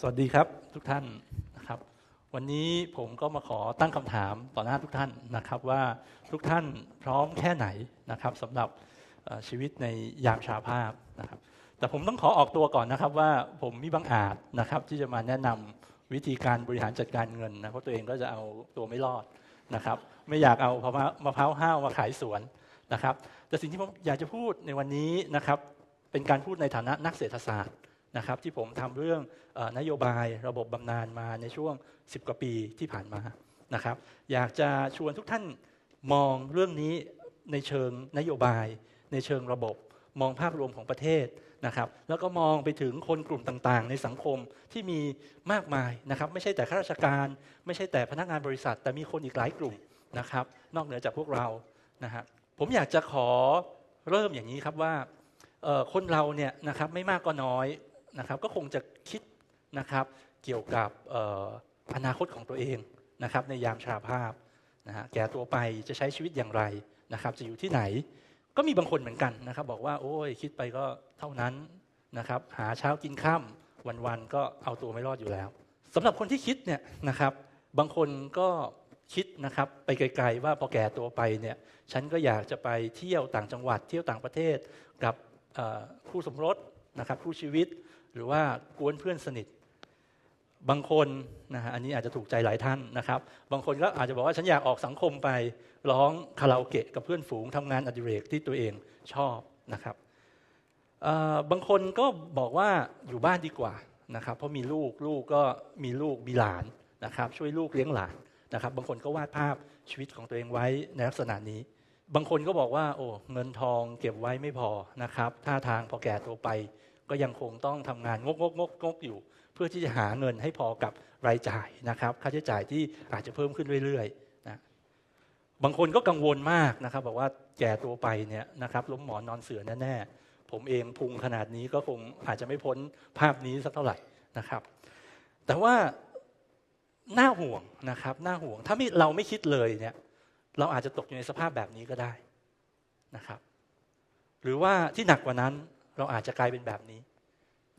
สวัสดีครับทุกท่านนะครับ วันนี้ผมก็มาขอตั้งคำถามต่อหน้าทุกท่านนะครับว่าทุกท่านพร้อมแค่ไหนนะครับสำหรับชีวิตในยามชาภาพนะครับ แต่ผมต้องขอออกตัวก่อนนะครับว่าผมมีบางอาจนะครับที่จะมาแนะนำวิธีการบริหารจัดการเงินนะเพราะตัวเองก็จะเอาตัวไม่รอดนะครับ ไม่อยากเอามะพร้าวห้าวมาขายสวนนะครับ แต่สิ่งที่ผมอยากจะพูดในวันนี้นะครับเป็นการพูดในฐานะนักเศรษฐศาสตร์ นะครับที่ผมทำเรื่องอนโยบายระบบบำนาญมาในช่วง 10 กว่าปีที่ผ่านมานะครับ อยากจะชวนทุกท่านมองเรื่องนี้ในเชิงนโยบาย ในเชิงระบบ มองภาพรวมของประเทศนะครับ แล้วก็มองไปถึงคนกลุ่มต่างๆ ในสังคมที่มีมากมายนะครับ ไม่ใช่แต่ข้าราชการ ไม่ใช่แต่พนักงานบริษัท แต่มีคนอีกหลายกลุ่มนะครับ นอกเหนือจากพวกเรานะฮะผมอยากจะขอเริ่มอย่างนี้ครับว่าคนเราเนี่ยนะครับไม่มากก็น้อย นะครับก็คงจะคิดนะครับเกี่ยวกับอนาคตของตัวเองนะครับในยามชราภาพนะฮะแก่ตัวไปจะใช้ชีวิตอย่างไรนะครับจะอยู่ที่ไหน ก็มีบางคนเหมือนกันนะครับ บอกว่าโอ้ยคิดไปก็เท่านั้นนะครับหาเช้ากินข้ามวันๆก็เอาตัวไม่รอดอยู่แล้วสำหรับคนที่คิดเนี่ยนะครับบางคนก็คิดนะครับไปไกลๆว่าพอแก่ตัวไปเนี่ยฉันก็อยากจะไปเที่ยวต่างจังหวัดเที่ยวต่างประเทศกับคู่สมรสนะครับคู่ชีวิต หรือว่ากวนเพื่อนสนิท บางคนนะฮะอันนี้อาจจะถูกใจหลายท่านนะครับ บางคนก็อาจจะบอกว่าฉันอยากออกสังคมไปร้องคาราโอเกะกับเพื่อนฝูงทำงานอดิเรกที่ตัวเองชอบนะครับบางคนก็บอกว่าอยู่บ้านดีกว่านะครับ เพราะมีลูกลูกก็มีลูกมีหลานนะครับ ช่วยลูกเลี้ยงหลานนะครับ บางคนก็วาดภาพชีวิตของตัวเองไว้ในลักษณะนี้ บางคนก็บอกว่า โอ้เงินทองเก็บไว้ไม่พอนะครับท่าทางพอแก่ตัวไป ก็ยังคงต้องทำงานงกงกงกงกอยู่ เพื่อที่จะหาเงินให้พอกับรายจ่ายนะครับ ค่าใช้จ่ายที่อาจจะเพิ่มขึ้นเรื่อยๆนะบางคนก็กังวลมากนะครับ บอกว่าแก่ตัวไปเนี่ยนะครับล้มหมอนนอนเสือแน่ๆผมเองพุงขนาดนี้ก็คงอาจจะไม่พ้นภาพนี้สักเท่าไหร่นะครับ แต่ว่าน่าห่วงนะครับน่าห่วงถ้าไม่เราไม่คิดเลยเนี่ยเราอาจจะตกอยู่ในสภาพแบบนี้ก็ได้นะครับ หรือว่าที่หนักกว่านั้น เราอาจจะกลายเป็นแบบนี้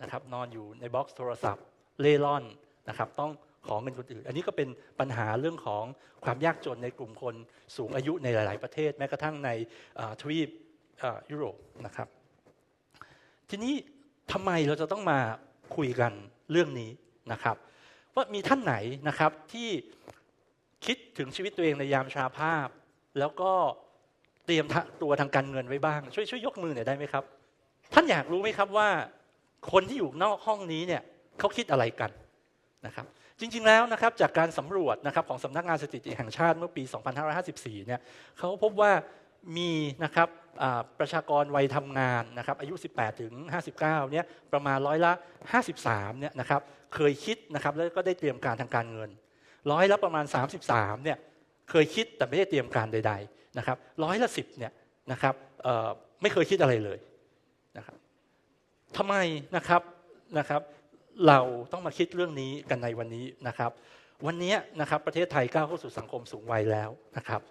นะครับ นอนอยู่ในบ็อกซ์โทรศัพท์ เล่ร่อนนะครับ ต้องของเงินคนอื่น อันนี้ก็เป็นปัญหาเรื่องของความยากจนในกลุ่มคนสูงอายุในหลาย ๆ ประเทศ แม้กระทั่งในทวีปยุโรปนะครับ ทีนี้ทำไมเราจะต้องมาคุยกันเรื่องนี้นะครับ ว่ามีท่านไหนนะครับที่คิดถึงชีวิตตัวเองในยามชราภาพ แล้วก็เตรียมตัวทางการเงินไว้บ้าง ช่วยช่วยยกมือหน่อยได้ไหมครับ ท่านอยากรู้ไหมครับว่า คนที่อยู่นอกห้องนี้เนี่ยเขาคิดอะไรกันนะครับ จริงๆแล้วนะครับจากการสำรวจนะครับของสำนักงานสถิติแห่งชาติเมื่อปี 2554 เนี่ยเขาพบว่ามีนะครับประชากรวัยทำงานนะครับอายุ 18 ถึง 59 เนี่ยประมาณร้อยละ 53 เนี่ยนะครับเคยคิดนะครับแล้วก็ได้เตรียมการทางการเงิน ร้อยละประมาณ 33 เนี่ยเคยคิดแต่ไม่ได้เตรียมการใด ๆ นะครับร้อยละ 10 เนี่ยนะครับไม่เคยคิดอะไรเลย ทำไมนะครับนะครับ เราต้องมาคิดเรื่องนี้กันในวันนี้นะครับ วันนี้นะครับประเทศไทยก้าวเข้าสู่สังคมสูงวัยแล้วนะครับ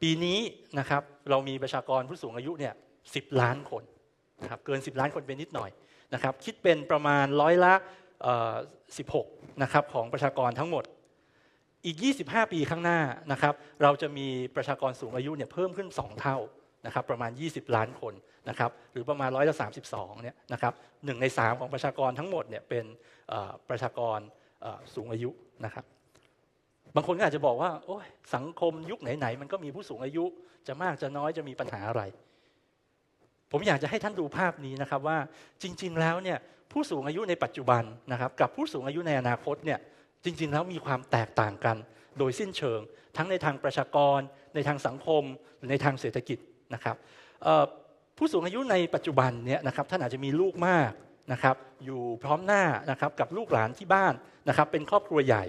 ปีนี้นะครับเรามีประชากรผู้สูงอายุเนี่ยสิล้านคนนะครับเกิน 10 ล้านคนเป็นนิดหน่อยนะครับ คิดเป็นประมาณร้อยละ16นะครับของประชากรทั้งหมด อีก 25 ปีข้างหน้านะครับ เราจะมีประชากรสูงอายุเนี่ยเพิ่มขึ้น 2 เท่า นะครับประมาณ 20 ล้านคนนะครับหรือประมาณร้อยละ32เนี่ยนะครับหนึ่งใน 3 ของประชากรทั้งหมดเนี่ยเป็นประชากรสูงอายุนะครับบางคนก็อาจจะบอกว่าโอ้ยสังคมยุคไหนๆมันก็มีผู้สูงอายุ จะมากจะน้อยจะมีปัญหาอะไร ผมอยากจะให้ท่านดูภาพนี้นะครับว่าจริง ๆ แล้วเนี่ยผู้สูงอายุในปัจจุบันนะครับกับผู้สูงอายุในอนาคตเนี่ยจริง ๆ แล้วมีความแตกต่างกัน โดยสิ้นเชิง ทั้งในทางประชากร ในทางสังคมหรือในทางเศรษฐกิจ นะครับผู้สูงอายุในปัจจุบันเนี่ยนะครับท่านอาจจะมีลูกมากนะครับอยู่พร้อมหน้านะครับกับลูกหลานที่บ้านนะครับเป็นครอบครัวใหญ่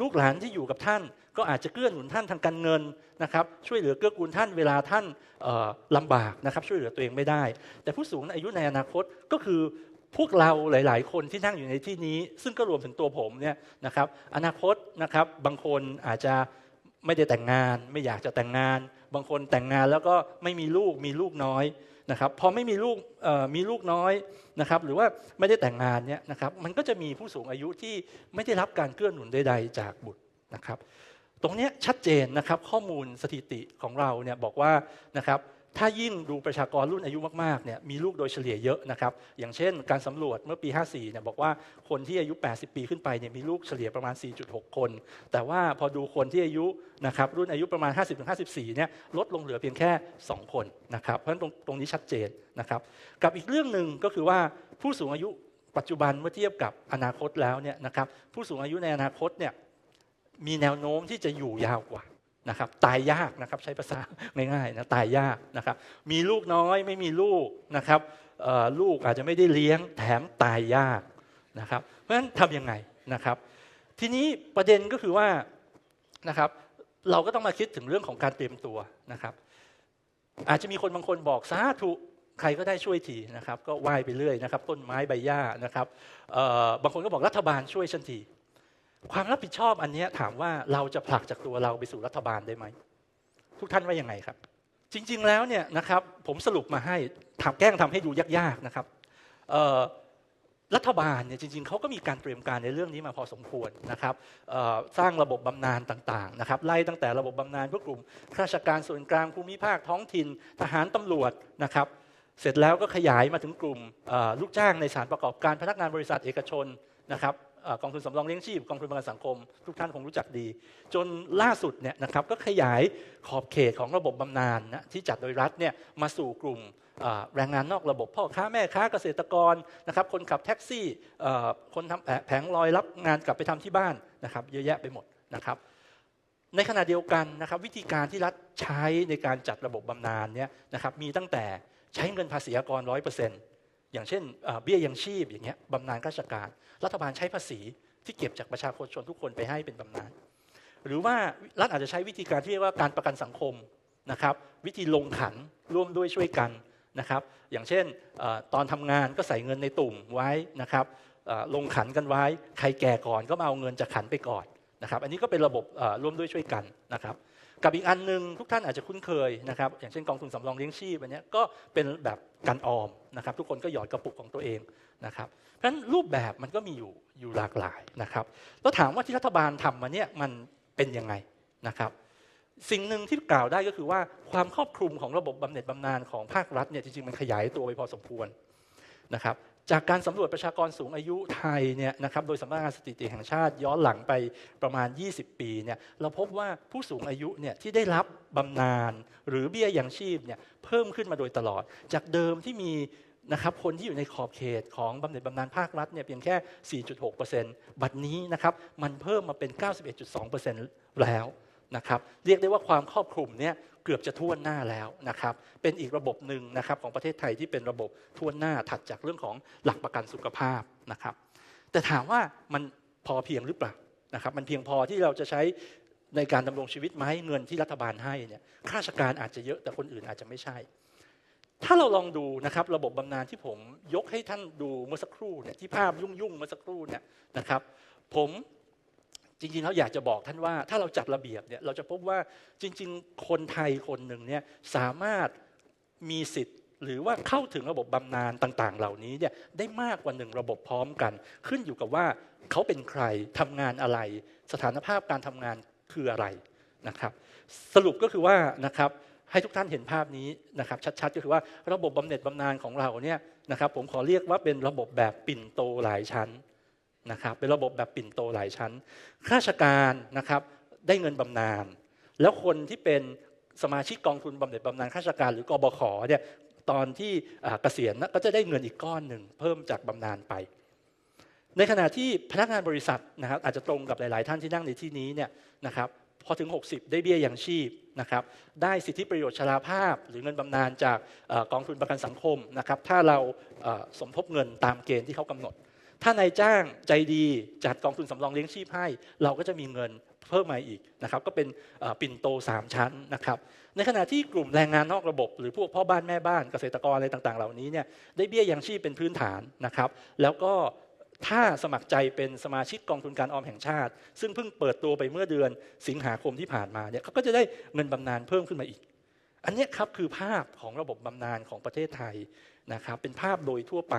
ลูกหลานที่อยู่กับท่านก็อาจจะเกื้อหนุนท่านทางการเงินนะครับช่วยเหลือเกื้อกูลท่านเวลาท่านเอ่อลำบากนะครับช่วยเหลือตัวเองไม่ได้ แต่ผู้สูงอายุในอนาคตก็คือพวกเราหลาย ๆ คนที่นั่งอยู่ในที่นี้ ซึ่งก็รวมถึงตัวผมเนี่ยนะครับอนาคตนะครับบางคนอาจจะไม่ได้แต่งงาน ไม่อยากจะแต่งงาน บางคนแต่งงานแล้วก็ไม่มีลูกมีลูกน้อยนะครับพอไม่มีลูกมีลูกน้อยนะครับหรือว่าไม่ได้แต่งงานเนี่ยนะครับมันก็จะมีผู้สูงอายุที่ไม่ได้รับการเกื้อหนุนใดๆ จากบุตรนะครับ ตรงนี้ชัดเจนนะครับข้อมูลสถิติของเราเนี่ยบอกว่านะครับ ถ้ายิ่งดูประชากรรุ่นอายุมากๆเนี่ยมีลูกโดยเฉลี่ยเยอะนะครับอย่างเช่น การสำรวจเมื่อปี 54เนี่ยบอกว่าคนที่อายุ 80 ปีขึ้นไปเนี่ยมีลูกเฉลี่ยประมาณ 4.6 คน แต่ว่าพอดูคนที่อายุนะครับรุ่นอายุประมาณ 50-54เนี่ยลดลงเหลือเพียงแค่ 2 คนนะครับเพราะฉะนั้นตรงตรงนี้ชัดเจนนะครับกับอีกเรื่องหนึ่งก็คือว่าผู้สูงอายุปัจจุบันเมื่อเทียบกับอนาคตแล้วเนี่ยนะครับผู้สูงอายุในอนาคตเนี่ยมีแนวโน้มที่จะอยู่ยาวกว่า นะครับตายยากนะครับใช้ภาษาง่ายๆนะตายยากนะครับ มีลูกน้อยไม่มีลูกนะครับลูกอาจจะไม่ได้เลี้ยงแถมตายยากนะครับ เพราะฉะนั้นทำยังไงนะครับ ทีนี้ประเด็นก็คือว่านะครับเราก็ต้องมาคิดถึงเรื่องของการเตรียมตัวนะครับ อาจจะมีคนบางคนบอกสาธุใครก็ได้ช่วยทีนะครับ ก็ไหว้ไปเรื่อยนะครับ ต้นไม้ใบหญ้านะครับบางคนก็บอกรัฐบาลช่วยฉันที ความรับผิดชอบอันนี้ถามว่าเราจะผลักจากตัวเราไปสู่รัฐบาลได้ไหม ทุกท่านว่ายังไงครับ จริง ๆ แล้วเนี่ยนะครับผมสรุปมาให้ทำแกล้งทำให้ดูยากๆนะครับรัฐบาลเนี่ยจริงๆเขาก็มีการเตรียมการในเรื่องนี้มาพอสมควรนะครับสร้างระบบบำนาญต่างๆนะครับไล่ตั้งแต่ระบบบำนาญเพื่อกลุ่มข้าราชการส่วนกลางภูมิภาคท้องถิ่น ทหารตำรวจนะครับ เสร็จแล้วก็ขยายมาถึงกลุ่มลูกจ้างในสารประกอบการพนักงานบริษัทเอกชนนะครับ กองทุนสำรองเลี้ยงชีพกองทุนประกันสังคม ทุกท่านคงรู้จักดี จนล่าสุดเนี่ยนะครับก็ขยายขอบเขตของระบบบำนาญนะที่จัดโดยรัฐเนี่ยมาสู่กลุ่มแรงงานนอกระบบพ่อค้าแม่ค้าเกษตรกรนะครับคนขับแท็กซี่คนทำแผงลอยรับงานกลับไปทำที่บ้านนะครับเยอะแยะไปหมดนะครับในขณะเดียวกันนะครับวิธีการที่รัฐใช้ในการจัดระบบบำนาญเนี่ยนะครับมีตั้งแต่ใช้เงินภาษีอากรร้อยเปอร์เซ็นต์ อย่างเช่นเบี้ยยังชีพอย่างเงี้ยบำนาญราชการ รัฐบาลใช้ภาษีที่เก็บจากประชาชนทุกคนไปให้เป็นบำนาญหรือว่ารัฐอาจจะใช้วิธีการที่เรียกว่าการประกันสังคมนะครับ วิธีลงขันร่วมด้วยช่วยกันนะครับ อย่างเช่นตอนทำงานก็ใส่เงินในตุ่มไว้นะครับลงขันกันไว้ใครแก่ก่อนก็มาเอาเงินจากขันไปก่อนนะครับอันนี้ก็เป็นระบบร่วมด้วยช่วยกันนะครับกับอีกอันหนึ่งทุกท่านอาจจะคุ้นเคยนะครับอย่างเช่นกองทุนสำรองเลี้ยงชีพอันนี้ก็เป็นแบบ การออมนะครับ ทุกคนก็หยอดกระปุกของตัวเองนะครับ เพราะฉะนั้นรูปแบบมันก็มีอยู่อยู่หลากหลายนะครับ แล้วถามว่าที่รัฐบาลทำมาเนี่ยมันเป็นยังไงนะครับสิ่งหนึ่งที่กล่าวได้ก็คือว่าความครอบคลุมของระบบบำเหน็จบำนาญของภาครัฐเนี่ยจริงๆมันขยายตัวไปพอสมควรนะครับ จากการสำรวจประชากรสูงอายุไทยเนี่ยนะครับโดยสำนักงานสถิติแห่งชาติย้อนหลังไปประมาณ 20 ปีเนี่ยเราพบว่าผู้สูงอายุเนี่ยที่ได้รับบำนาญหรือเบี้ยยังชีพเนี่ยเพิ่มขึ้นมาโดยตลอด จากเดิมที่มีนะครับคนที่อยู่ในขอบเขตของบำเหน็จบำนาญภาครัฐเนี่ยเพียงแค่ 4.6%บัดนี้นะครับมันเพิ่มมาเป็น 91.2%แล้วนะครับเรียกได้ว่าความครอบคลุมเนี่ย เกือบจะท่วนหน้าแล้วนะครับ เป็นอีกระบบหนึ่งนะครับของประเทศไทยที่เป็นระบบท่วนหน้าถัดจากเรื่องของหลักประกันสุขภาพนะครับ แต่ถามว่ามันพอเพียงหรือเปล่านะครับ มันเพียงพอที่เราจะใช้ในการดำรงชีวิตไหมเงินที่รัฐบาลให้เนี่ยข้าราชการอาจจะเยอะแต่คนอื่นอาจจะไม่ใช่ ถ้าเราลองดูนะครับระบบบำนาญที่ผมยกให้ท่านดูเมื่อสักครู่เนี่ยที่ภาพยุ่งๆเมื่อสักครู่เนี่ยนะครับ ผม จริงๆแล้วอยากจะบอกท่านว่าถ้าเราจัดระเบียบเนี่ยเราจะพบว่าจริง ๆ คนไทยคนหนึ่งเนี่ยสามารถมีสิทธิ์ หรือว่าเข้าถึงระบบบำนาญต่าง ๆ เหล่านี้เนี่ยได้มากกว่าหนึ่งระบบพร้อมกัน ขึ้นอยู่กับว่าเขาเป็นใครทำงานอะไร สถานภาพการทำงานคืออะไรนะครับสรุปก็คือว่านะครับให้ทุกท่านเห็นภาพนี้นะครับชัดๆ ก็คือว่าระบบบำเหน็จบำนาญของเราเนี่ยนะครับผมขอเรียกว่าเป็นระบบแบบปิ่นโตหลายชั้น นะครับเป็นระบบแบบปิ่นโตหลายชั้น ข้าราชการนะครับได้เงินบำนาญแล้วคนที่เป็นสมาชิกกองทุนบำเหน็จบำนาญข้าราชการหรือกบขเนี่ยตอนที่เกษียณก็จะได้เงินอีกก้อนหนึ่งเพิ่มจากบำนาญไป ในขณะที่พนักงานบริษัทนะครับอาจจะตรงกับหลาย ๆ ท่านที่นั่งในที่นี้เนี่ยนะครับพอถึง 60 ได้เบี้ยยังชีพนะครับได้สิทธิประโยชน์ชราภาพ หรือเงินบำนาญจากกองทุนประกันสังคมนะครับถ้าเราสมทบเงินตามเกณฑ์ที่เขากำหนด ถ้านายจ้างใจดีจัดกองทุนสำรองเลี้ยงชีพให้ เราก็จะมีเงินเพิ่มมาอีกนะครับก็เป็นปิ่นโต 3 ชั้นนะครับในขณะที่กลุ่มแรงงานนอกระบบ หรือพวกพ่อบ้านแม่บ้านเกษตรกรอะไรต่างๆ เหล่านี้เนี่ยได้เบี้ยยังชีพเป็นพื้นฐานนะครับ แล้วก็ถ้าสมัครใจเป็นสมาชิกกองทุนการออมแห่งชาติ ซึ่งเพิ่งเปิดตัวไปเมื่อเดือนสิงหาคมที่ผ่านมาเนี่ยเขาก็จะได้เงินบำนาญเพิ่มขึ้นมาอีก อันนี้ครับคือภาพของระบบบำนาญของประเทศไทยนะครับเป็นภาพโดยทั่วไป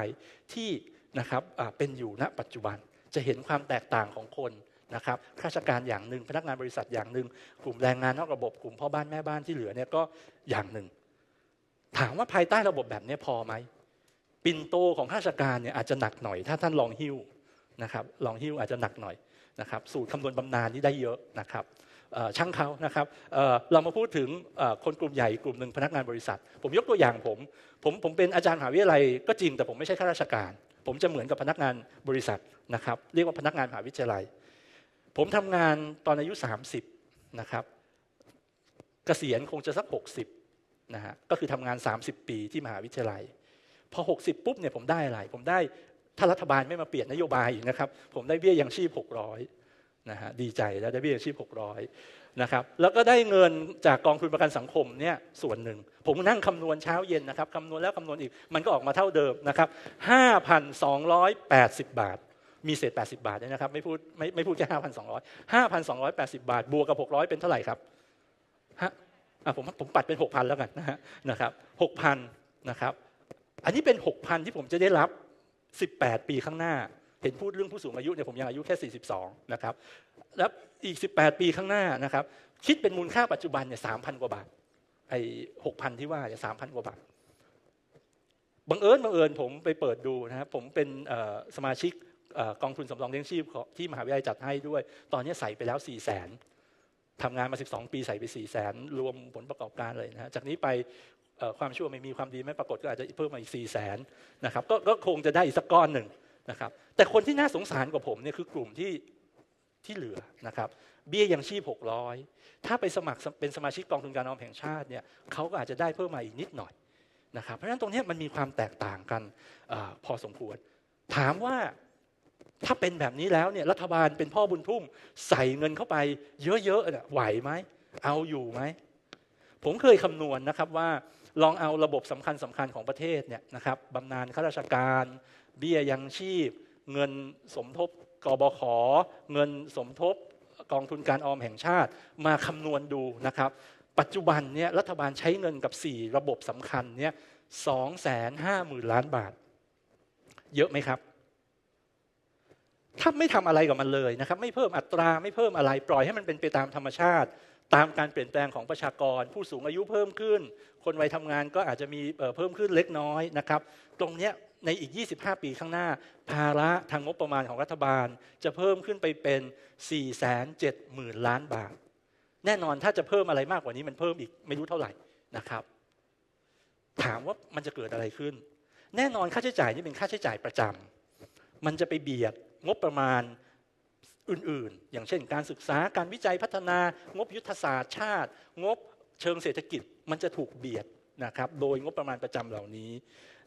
ที่ นะครับเป็นอยู่ณปัจจุบันจะเห็นความแตกต่างของคนนะครับข้าราชการอย่างหนึ่งพนักงานบริษัทอย่างหนึ่งกลุ่มแรงงานนอกระบบกลุ่มพ่อบ้านแม่บ้านที่เหลือเนี่ยก็อย่างหนึ่ง ถามว่าภายใต้ระบบแบบนี้พอไหมปินโตของข้าราชการเนี่ยอาจจะหนักหน่อย ถ้าท่านลองหิ้วนะครับลองหิ้วอาจจะหนักหน่อยนะครับสูตรคำนวณบำนาญนี่ได้เยอะนะครับช่างเขานะครับเเรามาพูดถึงคนกลุ่มใหญ่กลุ่มหนึ่งพนักงานบริษัท ผมยกตัวอย่างผมผมผมเป็นอาจารย์มหาวิทยาลัยก็จริงแต่ผมไม่ใช่ข้าราชการ ผมจะเหมือนกับพนักงานบริษัทนะครับ เรียกว่าพนักงานมหาวิทยาลัย ผมทำงานตอนอายุ 30นะครับเกษียณคงจะสัก 60นะฮะก็คือทำงาน 30 ปีที่มหาวิทยาลัย พอ 60 ปุ๊บเนี่ยผมได้อะไร ผมได้ถ้ารัฐบาลไม่มาเปลี่ยนนโยบายอีกนะครับ ผมได้เบี้ยยังชีพ 600นะฮะดีใจแล้วได้เบี้ยยังชีพ 600 นะครับแล้วก็ได้เงินจากกองทุนประกันสังคมเนี่ยส่วนหนึ่ง ผมนั่งคำนวณเช้าเย็นนะครับคำนวณแล้วคำนวณอีก มันก็ออกมาเท่าเดิมนะครับ5,280 บาท มีเศษ 80 บาทนะครับ ไม่พูดไม่ไม่พูดแค่5,200 5,280 บาท บวกกับ 600 เป็นเท่าไหร่ครับฮะผมผมปัดเป็น 6,000 แล้วกันนะฮะนะครับ6,000นะครับอันนี้เป็น 6,000 ที่ผมจะได้รับ 18 ปีข้างหน้า เห็นพูดเรื่องผู้สูงอายุเนี่ยผมยังอายุแค่ 42 นะครับแล้ว อีก 18 ปีข้างหน้านะครับ คิดเป็นมูลค่าปัจจุบันเนี่ย3,000กว่าบาทไอ้6,000ที่ว่าเนี่ย3,000กว่าบาทบังเอิญบังเอิญผมไปเปิดดูนะครับผมเป็นสมาชิกกองทุนสำรองเลี้ยงชีพที่มหาวิทยาลัยจัดให้ด้วย ตอนนี้ใส่ไปแล้ว4 0 0 0 0 0ทำงานมา 12 ปีใส่ไป4 0 0 0 0 0รวมผลประกอบการเลยนะจากนี้ไปความชั่วไม่มีความดีไม่ปรากฏก็อาจจะเพิ่มมาอีกสี่แสนนะครับกก็คงจะได้อีกสักก้อนหนึ่งนะครับแต่คนที่น่าสงสารกว่าผมเนี่ยคือกลุ่มที่ ที่เหลือนะครับเบี้ยยังชีพ 600 ถ้าไปสมัครเป็นสมาชิกกองทุนการออมแห่งชาติเนี่ยเขาก็อาจจะได้เพิ่มมาอีกนิดหน่อยนะครับเพราะฉะนั้นตรงนี้มันมีความแตกต่างกันอพอสมควร ถามว่าถ้าเป็นแบบนี้แล้วเนี่ยรัฐบาลเป็นพ่อบุญทุ่มใส่เงินเข้าไปเยอะๆเนี่ยไหวไหมเอาอยู่ไหมผมเคยคำนวณนะครับว่าลองเอาระบบสำคัญสำคัญของประเทศเนี่ยนะครับบำนาญข้าราชการ เบี้ยยังชีพ เงินสมทบ กบขเงินสมทบกองทุนการออมแห่งชาติมาคำนวณดูนะครับ ปัจจุบันเนี่ยรัฐบาลใช้เงินกับ 4 ระบบสำคัญเนี่ยสองแสนห้าหมื่นล้านบาท เยอะไหมครับ ถ้าไม่ทำอะไรกับมันเลยนะครับ ไม่เพิ่มอัตราไม่เพิ่มอะไร ปล่อยให้มันเป็นไปตามธรรมชาติ ตามการเปลี่ยนแปลงของประชากร ผู้สูงอายุเพิ่มขึ้น คนวัยทำงานก็อาจจะมีเพิ่มขึ้นเล็กน้อยนะครับ ตรงนี้ ในอีก 25 ปีข้างหน้า ภาระทางงบประมาณของรัฐบาล จะเพิ่มขึ้นไปเป็น 4 7 0 0 0 0 ล้านบาท แน่นอนถ้าจะเพิ่มอะไรมากกว่านี้มันเพิ่มอีกไม่รู้เท่าไหร่นะครับ ถามว่ามันจะเกิดอะไรขึ้น แน่นอนค่าใช้จ่ายนี่เป็นค่าใช้จ่ายประจำมันจะไปเบียดงบประมาณอื่นๆ อย่างเช่น การศึกษาการวิจัยพัฒนางบยุทธศาสตร์ชาติ งบเชิงเศรษฐกิจ มันจะถูกเบียด นะครับโดยงบประมาณประจำเหล่านี้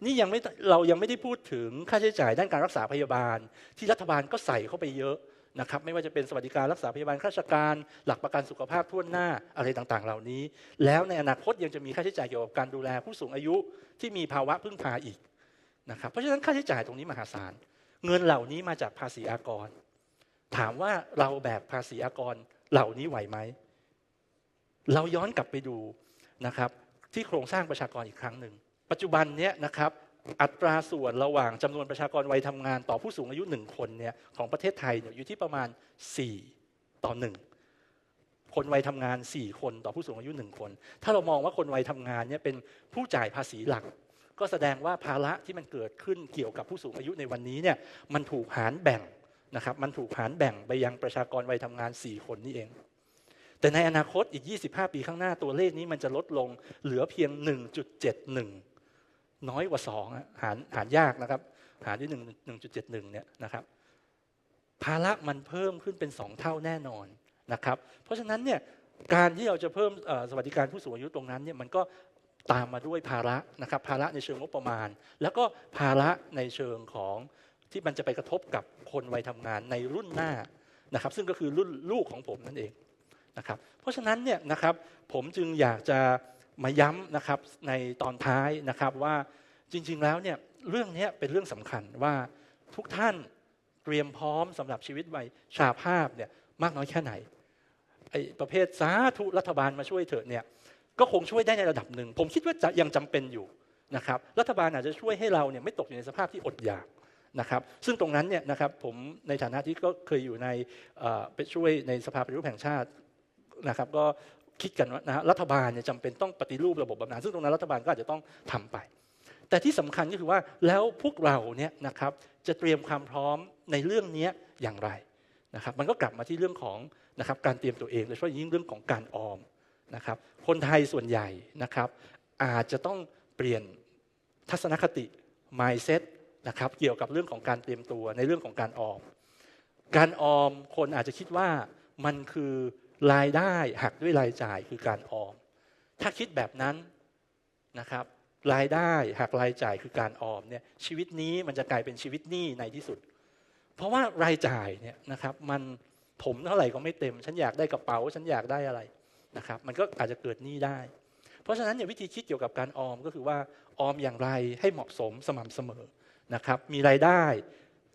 นี่ยังไม่เรายังไม่ได้พูดถึงค่าใช้จ่ายด้านการรักษาพยาบาล ที่รัฐบาลก็ใส่เข้าไปเยอะนะครับไม่ว่าจะเป็นสวัสดิการรักษาพยาบาลข้าราชการ หลักประกันสุขภาพทั่วหน้าอะไรต่างๆ เหล่านี้ แล้วในอนาคตยังจะมีค่าใช้จ่ายเกี่ยวกับการดูแลผู้สูงอายุที่มีภาวะพึ่งพาอีกนะครับเพราะฉะนั้นค่าใช้จ่ายตรงนี้มหาศาล เงินเหล่านี้มาจากภาษีอากร ถามว่าเราแบกภาษีอากรเหล่านี้ไหวไหม เราย้อนกลับไปดูนะครับ ที่โครงสร้างประชากรอีกครั้งหนึ่ง ปัจจุบันเนี้ยนะครับอัตราส่วนระหว่างจำนวนประชากรวัยทำงานต่อผู้สูงอายุหนึ่งคนเนี่ยของประเทศไทยเนี่ยอยู่ที่ประมาณ 4 ต่อหนึ่งคนวัยทำงาน 4 คนต่อผู้สูงอายุหนึ่งคน ถ้าเรามองว่าคนวัยทำงานเนี่ยเป็นผู้จ่ายภาษีหลัก ก็แสดงว่าภาระที่มันเกิดขึ้นเกี่ยวกับผู้สูงอายุในวันนี้เนี่ยมันถูกหารแบ่งนะครับ มันถูกหารแบ่งไปยังประชากรวัยทำงาน 4 คนนี่เอง แต่ในอนาคตอีก 25 ปีข้างหน้าตัวเลขนี้มันจะลดลงเหลือเพียง 1.71 น้อยกว่า 2 หารหารยากนะครับ หารด้วย 1.71 เนี่ยนะครับภาระมันเพิ่มขึ้นเป็น 2 เท่าแน่นอนนะครับ เพราะฉะนั้นเนี่ยการที่เราจะเพิ่มสวัสดิการผู้สูงอายุตรงนั้นเนี่ยมันก็ตามมาด้วยภาระนะครับภาระในเชิงงบประมาณ แล้วก็ภาระในเชิงของที่มันจะไปกระทบกับคนวัยทำงานในรุ่นหน้านะครับ ซึ่งก็คือรุ่นลูกของผมนั่นเอง นะครับเพราะฉะนั้นเนี่ยนะครับผมจึงอยากจะมาย้ำนะครับในตอนท้ายนะครับว่าจริง ๆแล้วเนี่ยเรื่องนี้เป็นเรื่องสำคัญว่าทุกท่านเตรียมพร้อมสำหรับชีวิตวัยชาภาพเนี่ยมากน้อยแค่ไหนไอ้ประเภทสาธุรัฐบาลมาช่วยเถอะเนี่ยก็คงช่วยได้ในระดับหนึ่ง ผมคิดว่าจะยังจำเป็นอยู่นะครับรัฐบาลอาจจะช่วยให้เราเนี่ยไม่ตกอยู่ในสภาพที่อดอยากนะครับซึ่งตรงนั้นเนี่ยนะครับผมในฐานะที่ก็เคยอยู่ในไปช่วยในสภาปฏิรูปแห่งชาติ นะครับก็คิดกันว่านะรัฐบาลจำเป็นต้องปฏิรูประบบบำนาญซึ่งตรงนั้นรัฐบาลก็อาจจะต้องทำไป แต่ที่สำคัญก็คือว่าแล้วพวกเราเนี่ยนะครับจะเตรียมความพร้อมในเรื่องนี้อย่างไรนะครับมันก็กลับมาที่เรื่องของนะครับการเตรียมตัวเองโดยเฉพาะยิ่งเรื่องของการออมนะครับคนไทยส่วนใหญ่นะครับอาจจะต้องเปลี่ยนทัศนคติ mindset นะครับเกี่ยวกับเรื่องของการเตรียมตัวในเรื่องของการออม การออมคนอาจจะคิดว่ามันคือ รายได้หักด้วยรายจ่ายคือการออม ถ้าคิดแบบนั้นนะครับ รายได้หักรายจ่ายคือการออมเนี่ยชีวิตนี้มันจะกลายเป็นชีวิตหนี้ในที่สุด เพราะว่ารายจ่ายเนี่ยนะครับมันผมเท่าไหร่ก็ไม่เต็ม ฉันอยากได้กระเป๋า ฉันอยากได้อะไรนะครับ มันก็อาจจะเกิดหนี้ได้ เพราะฉะนั้นเนี่ยวิธีคิดเกี่ยวกับการออมก็คือว่าออมอย่างไรให้เหมาะสมสม่ำเสมอนะครับ มีรายได้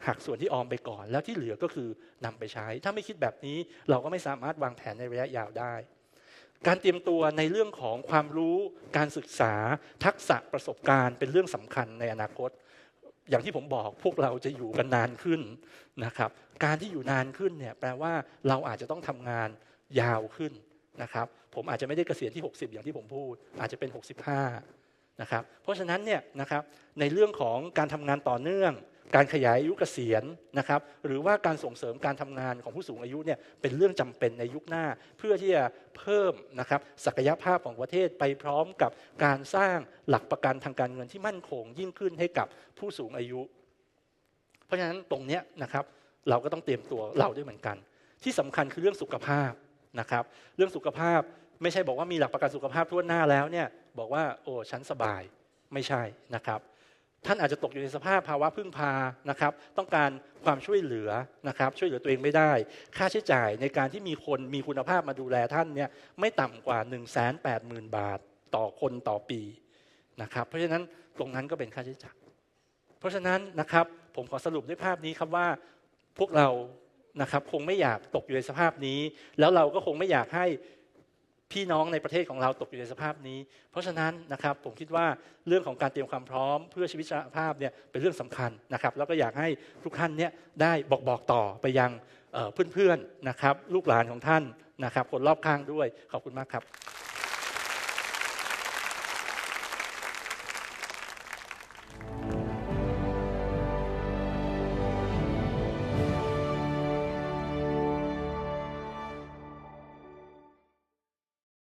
หักส่วนที่ออมไปก่อน แล้วที่เหลือก็คือนำไปใช้ ถ้าไม่คิดแบบนี้เราก็ไม่สามารถวางแผนในระยะยาวได้ การเตรียมตัวในเรื่องของความรู้การศึกษาทักษะประสบการณ์ เป็นเรื่องสำคัญในอนาคต อย่างที่ผมบอกพวกเราจะอยู่กันนานขึ้นนะครับการที่อยู่นานขึ้นเนี่ยแปลว่าเราอาจจะต้องทำงานยาวขึ้นนะครับผมอาจจะไม่ได้เกษียณที่ 60 อย่างที่ผมพูด อาจจะเป็น 65นะครับเพราะฉะนั้นเนี่ยนะครับในเรื่องของการทำงานต่อเนื่อง การขยายอายุเกษียณนะครับหรือว่าการส่งเสริมการทำงานของผู้สูงอายุเนี่ยเป็นเรื่องจำเป็นในยุคหน้า เพื่อที่จะเพิ่มนะครับศักยภาพของประเทศไปพร้อมกับการสร้างหลักประกันทางการเงินที่มั่นคงยิ่งขึ้นให้กับผู้สูงอายุ เพราะฉะนั้นตรงนี้นะครับเราก็ต้องเตรียมตัวเราด้วยเหมือนกัน ที่สำคัญคือเรื่องสุขภาพนะครับเรื่องสุขภาพไม่ใช่บอกว่ามีหลักประกันสุขภาพทั่วหน้าแล้วเนี่ยบอกว่าโอ้ฉันสบายไม่ใช่นะครับ ท่านอาจจะตกอยู่ในสภาพภาวะพึ่งพานะครับ ต้องการความช่วยเหลือนะครับ ช่วยเหลือตัวเองไม่ได้ ค่าใช้จ่ายในการที่มีคนมีคุณภาพมาดูแลท่านเนี่ยไม่ต่ำกว่า 1 8 0 0 0 0 บาทต่อคนต่อปีนะครับ เพราะฉะนั้นตรงนั้นก็เป็นค่าใช้จ่าย เพราะฉะนั้นนะครับผมขอสรุปด้วยภาพนี้ครับว่าพวกเรานะครับคงไม่อยากตกอยู่ในสภาพนี้ แล้วเราก็คงไม่อยากให้ พี่น้องในประเทศของเราตกอยู่ในสภาพนี้ เพราะฉะนั้นนะครับผมคิดว่าเรื่องของการเตรียมความพร้อม เพื่อชีวิตภาพเนี่ยเป็นเรื่องสำคัญนะครับ แล้วก็อยากให้ทุกท่านเนี่ยได้บอกบอกต่อไปยังเพื่อนๆนะครับ ลูกหลานของท่านนะครับ คนรอบข้างด้วยขอบคุณมากครับ